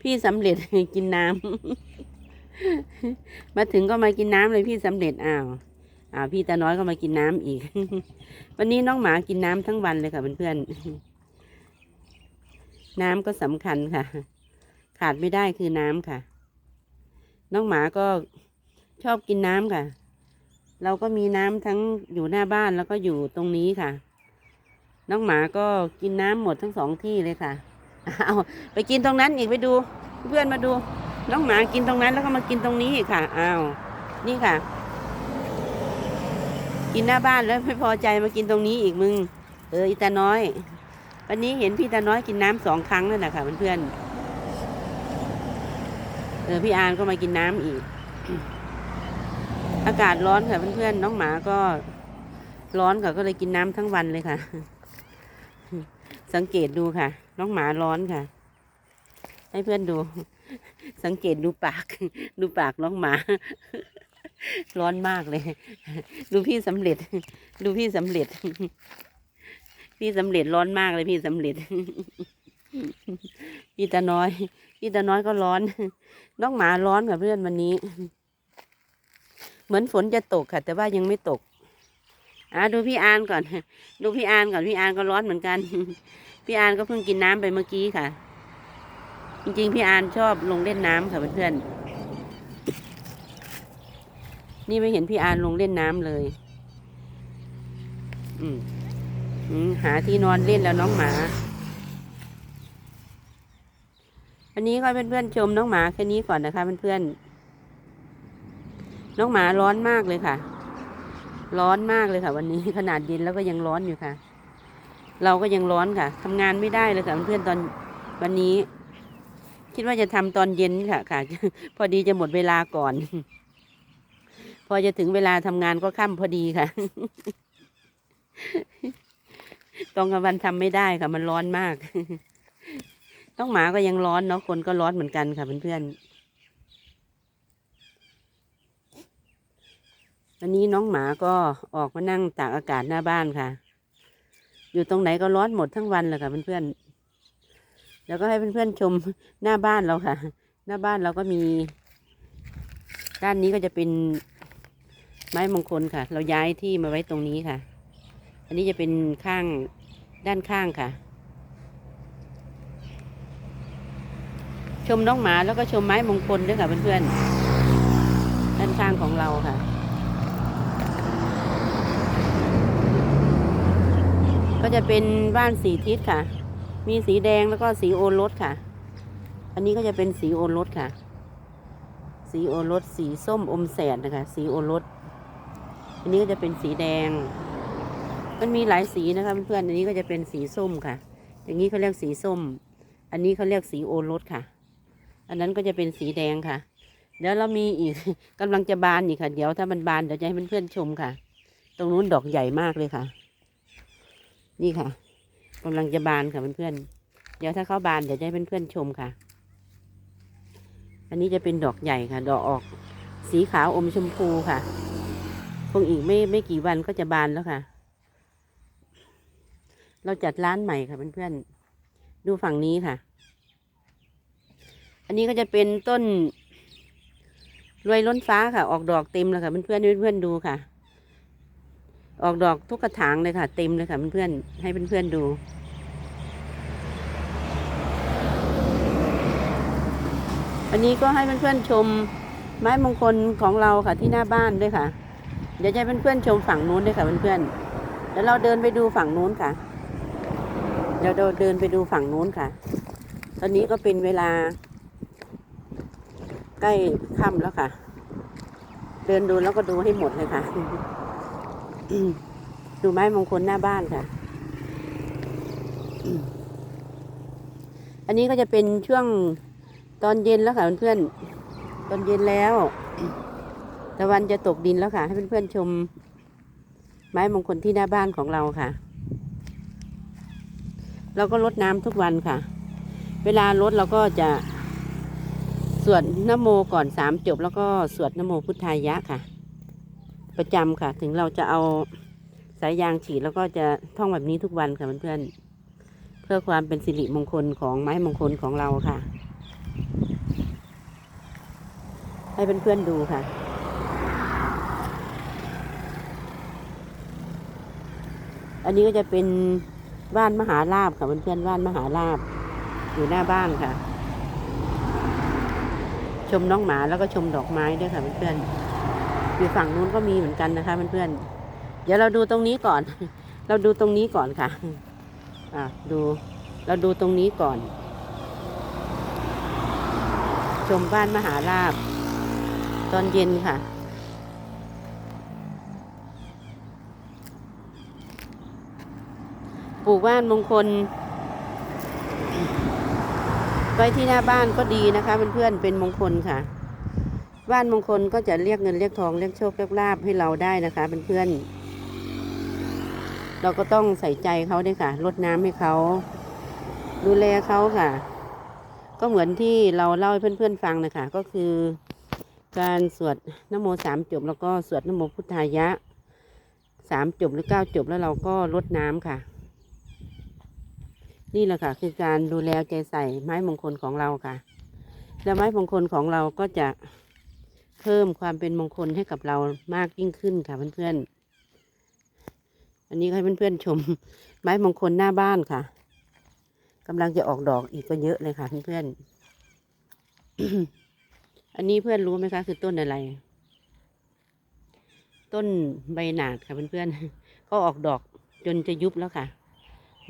พี่สำเร็จกินน้ำมาถึงก็มากินน้ำเลยพี่สำเร็จอ้าวอ้าวพี่ตาน้อยก็มากินน้ำอีก วันนี้น้องหมากินน้ำทั้งวันเลยค่ะเพื่อนๆน้ำก็สำคัญค่ะ ขาดไม่ได้คือน้ำค่ะ น้องหมาก็ชอบกินน้ำค่ะ เราก็มีน้ำทั้งอยู่หน้าบ้านแล้วก็อยู่ตรงนี้ค่ะ น้องหมาก็กินน้ำหมดทั้งสองที่เลยค่ะ เอาไปกินตรงนั้นอีกไปดู เพื่อนมาดู น้องหมากินตรงนั้นแล้วก็มากินตรงนี้อีกค่ะอ้าวนี่ค่ะ กินหน้าบ้านแล้วไม่พอใจมากินตรงนี้อีกมึง เอออีตาน้อย วันนี้เห็นพี่ตาน้อยกินน้ำสองครั้งแล้วนะคะเพื่อนๆเออพี่อานก็มากินน้ำอีก อากาศร้อนค่ะเพื่อนๆน้องหมาก็ร้อนค่ะก็เลยกินน้ำทั้งวันเลยค่ะ สังเกตดูค่ะ น้องหมาร้อนค่ะ ให้เพื่อนดู สังเกตดูปาก ดูปากน้องหมา ร้อนมากเลย ดูพี่สำเร็จ ดูพี่สำเร็จ พี่สำเร็จร้อนมากเลยพี่สำเร็จ พี่ตาน้อย พี่ตาน้อยก็ร้อน น้องหมาร้อนค่ะเพื่อนวันนี้ เหมือนฝนจะตกค่ะ แต่ว่ายังไม่ตก อะดูพี่อานก่อน ดูพี่อานก่อนพี่อานก็ร้อนเหมือนกัน พี่อานก็เพิ่งกินน้ำไปเมื่อกี้ค่ะ จริงๆ พี่อานชอบลงเล่นน้ำค่ะเพื่อนๆนี่ไม่เห็นพี่อานลงเล่นน้ำเลยอืมอืมหาที่นอนเล่นแล้วน้องหมาวันนี้ก็เพื่อนๆชมน้องหมาแค่นี้ก่อนนะคะเพื่อนๆน้องหมาร้อนมากเลยค่ะ ร้อนมากเลยค่ะวันนี้ขนาดเย็นแล้วก็ยังร้อนอยู่ค่ะ เราก็ยังร้อนค่ะทำงานไม่ได้เลยค่ะเพื่อนตอนวันนี้ คิดว่าจะทำตอนเย็นค่ะค่ะ พอดีจะหมดเวลาก่อน พอจะถึงเวลาทำงานก็ค่ำพอดีค่ะตอนกลางวันทำไม่ได้ค่ะ มันร้อนมาก ต้องหมาก็ยังร้อนเนาะคนก็ร้อนเหมือนกันค่ะเพื่อนๆ วันนี้น้องหมาก็ออกมานั่งตากอากาศหน้าบ้านค่ะ อยู่ตรงไหนก็ร้อนหมดทั้งวันเลยค่ะเพื่อนๆ แล้วก็ให้เพื่อนๆชมหน้าบ้านเราค่ะ หน้าบ้านเราก็มี ด้านนี้ก็จะเป็นไม้มงคลค่ะ เราย้ายที่มาไว้ตรงนี้ค่ะ อันนี้จะเป็นข้างด้านข้างค่ะ ชมน้องหมาแล้วก็ชมไม้มงคลด้วยค่ะเพื่อนๆ ด้านข้างของเราค่ะ ก็จะเป็นบ้านสีทิศค่ะ มีสีแดงแล้วก็สีโอรสค่ะ อันนี้ก็จะเป็นสีโอรสค่ะ สีโอรสสีส้มอมแสดนะคะ สีโอรส อันนี้ก็จะเป็นสีแดง มันมีหลายสีนะคะเพื่อนๆ อันนี้ก็จะเป็นสีส้มค่ะ อย่างนี้เขาเรียกสีส้ม อันนี้เขาเรียกสีโอรสค่ะ อันนั้นก็จะเป็นสีแดงค่ะ เดี๋ยวเรามีอีกกำลังจะบานอีกค่ะ เดี๋ยวถ้ามันบานเดี๋ยวจะให้เพื่อนๆชมค่ะ ตรงนู้นดอกใหญ่มากเลยค่ะ นี่ค่ะกำลังจะบานค่ะเพื่อนๆเดี๋ยวถ้าเขาบานเดี๋ยวจะให้เพื่อนๆชมค่ะ อันนี้จะเป็นดอกใหญ่ค่ะ ดอกออกสีขาวอมชมพูค่ะคงอีกไม่ไม่กี่วันก็จะบานแล้วค่ะ เราจัดร้านใหม่ค่ะเพื่อนๆดูฝั่งนี้ค่ะ อันนี้ก็จะเป็นต้นรวยล้นฟ้าค่ะ ออกดอกเต็มแล้วค่ะเพื่อนๆเพื่อนๆดูค่ะ ออกดอกทุกกระถางเลยค่ะ เต็มเลยค่ะเพื่อนๆให้เพื่อนๆดูวันนี้ก็ให้เพื่อนๆชมไม้มงคลของเราค่ะที่หน้าบ้านด้วยค่ะ เดี๋ยวจะให้เพื่อนๆชมฝั่งนู้นด้วยค่ะเพื่อนๆเดี๋ยวเราเดินไปดูฝั่งนู้นค่ะเดี๋ยวเราเดินไปดูฝั่งนู้นค่ะ ตอนนี้ก็เป็นเวลา ใกล้ค่ำแล้วค่ะ เดินดูแล้วก็ดูให้หมดเลยค่ะ ดูไม้มงคลหน้าบ้านค่ะ อันนี้ก็จะเป็นช่วงตอนเย็นแล้วค่ะเพื่อนๆ ตอนเย็นแล้วตะวันจะตกดินแล้วค่ะ ให้เพื่อนๆชม ไม้มงคลที่หน้าบ้านของเราค่ะ เราก็รดน้ำทุกวันค่ะ เวลารดเราก็จะสวดนโมก่อนสามจบ แล้วก็สวดนโมพุทธายะค่ะ ประจำค่ะ ถึงเราจะเอาสายยางฉีดแล้วก็จะท่องแบบนี้ทุกวันค่ะเพื่อนๆเพื่อความเป็นสิริมงคลของไม้มงคลของเราค่ะ ให้เพื่อนๆดูค่ะอันนี้ก็จะเป็นบ้านมหาลาบค่ะเพื่อนๆบ้านมหาลาบ อยู่หน้าบ้านค่ะ ชมน้องหมาแล้วก็ชมดอกไม้ด้วยค่ะเพื่อนๆ อยู่ฝั่งนู้นก็มีเหมือนกันนะคะเพื่อนๆเดี๋ยวเราดูตรงนี้ก่อน เราดูตรงนี้ก่อนค่ะ อะดู เราดูตรงนี้ก่อน ชมบ้านมหาลาบ ตอนเย็นค่ะปลูกบ้านมงคล ไว้ที่หน้าบ้านก็ดีนะคะเพื่อนๆเป็นมงคลค่ะ บ้านมงคลก็จะเรียกเงินเรียกทองเรียกโชคเรียกลาบให้เราได้นะคะเพื่อนๆเราก็ต้องใส่ใจเขาด้วยค่ะรดน้ำให้เขา ดูแลเขาค่ะ ก็เหมือนที่เราเล่าให้เพื่อนๆฟังนะคะก็คือ การสวดนโมสามจบ แล้วก็สวดนโมพุทธายะสามจบหรือเก้าจบแล้วเราก็รดน้ำค่ะ นี่แหละค่ะ คือการดูแลใจใส่ไม้มงคลของเราค่ะ และไม้มงคลของเราก็จะ เพิ่มความเป็นมงคลให้กับเรามากยิ่งขึ้นค่ะเพื่อนๆอันนี้ให้เพื่อนๆชม ไม้มงคลหน้าบ้านค่ะกำลังจะออกดอกอีกก็เยอะเลยค่ะเพื่อนๆอันนี้เพื่อนรู้ไหมคะ คือต้นอะไร ต้นใบหนาดค่ะเพื่อนๆก็ออกดอกจนจะยุบแล้วค่ะ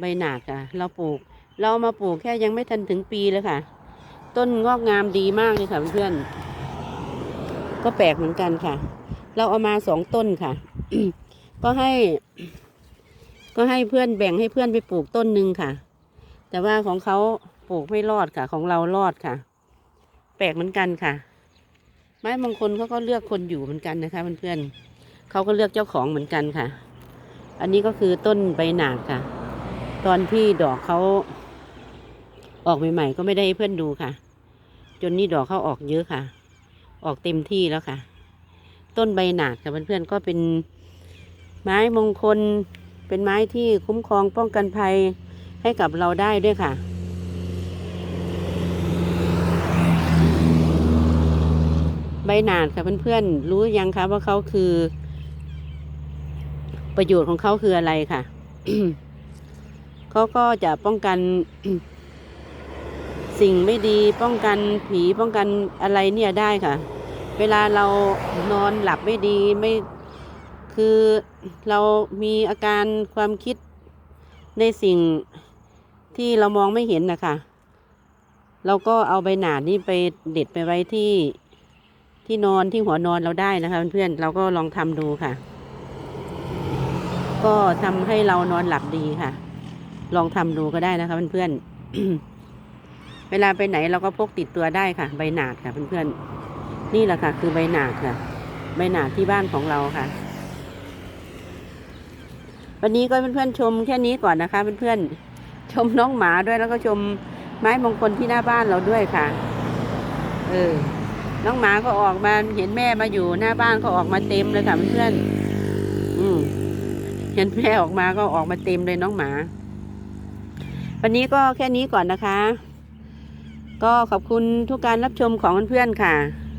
ใบหนาดค่ะ เราปลูก เราเอามาปลูกแค่ยังไม่ทันถึงปีเลยค่ะ ต้นงอกงามดีมากเลยค่ะเพื่อนๆ ก็แปลกเหมือนกันค่ะ เราเอามาสองต้นค่ะ ก็ให้ ก็ให้เพื่อนแบ่งให้เพื่อนไปปลูกต้นหนึ่งค่ะ แต่ว่าของเขาปลูกไม่รอดค่ะ ของเรารอดค่ะ แปลกเหมือนกันค่ะ ไม้มงคลเขาก็เลือกคนอยู่เหมือนกันนะคะเพื่อนๆเขาก็เลือกเจ้าของเหมือนกันค่ะ อันนี้ก็คือต้นใบหนาค่ะ ตอนที่ดอกเขาออกใหม่ๆก็ไม่ได้เพื่อนดูค่ะ จนนี่ดอกเขาออกเยอะค่ะ ออกเต็มที่แล้วค่ะ ต้นใบหนาดค่ะเพื่อนๆก็เป็นไม้มงคล เป็นไม้ที่คุ้มครองป้องกันภัยให้กับเราได้ด้วยค่ะใบหนาดค่ะเพื่อนๆ รู้ยังคะว่าเขาคือ ประโยชน์ของเขาคืออะไรค่ะเขาก็จะป้องกัน สิ่งไม่ดีป้องกันผีป้องกันอะไรเนี่ยได้ค่ะ เวลาเรานอนหลับไม่ดีไม่คือเรามีอาการความคิดในสิ่งที่เรามองไม่เห็นนะคะเราก็เอาใบหนาดนี่ไปเด็ดไปไว้ที่ที่นอนที่หัวนอนเราได้นะคะเพื่อนๆเราก็ลองทำดูค่ะ ก็ทำให้เรานอนหลับดีค่ะ ลองทำดูก็ได้นะคะเพื่อนๆ เวลาไปไหนเราก็พกติดตัวได้ค่ะ ใบหนาดค่ะเพื่อนๆนี่แหละค่ะ คือใบหนาดค่ะ ใบหนาดที่บ้านของเราค่ะ วันนี้ก็เพื่อนๆชมแค่นี้ก่อนนะคะเพื่อนๆชมน้องหมาด้วยแล้วก็ชมไม้มงคลที่หน้าบ้านเราด้วยค่ะ เออ น้องหมาก็ออกมาเห็นแม่มาอยู่หน้าบ้านก็ออกมาเต็มเลยค่ะเพื่อนๆอืมเห็นแม่ออกมาก็ออกมาเต็มเลยน้องหมา วันนี้ก็แค่นี้ก่อนนะคะ ก็ขอบคุณทุกการรับชมของเพื่อนๆค่ะ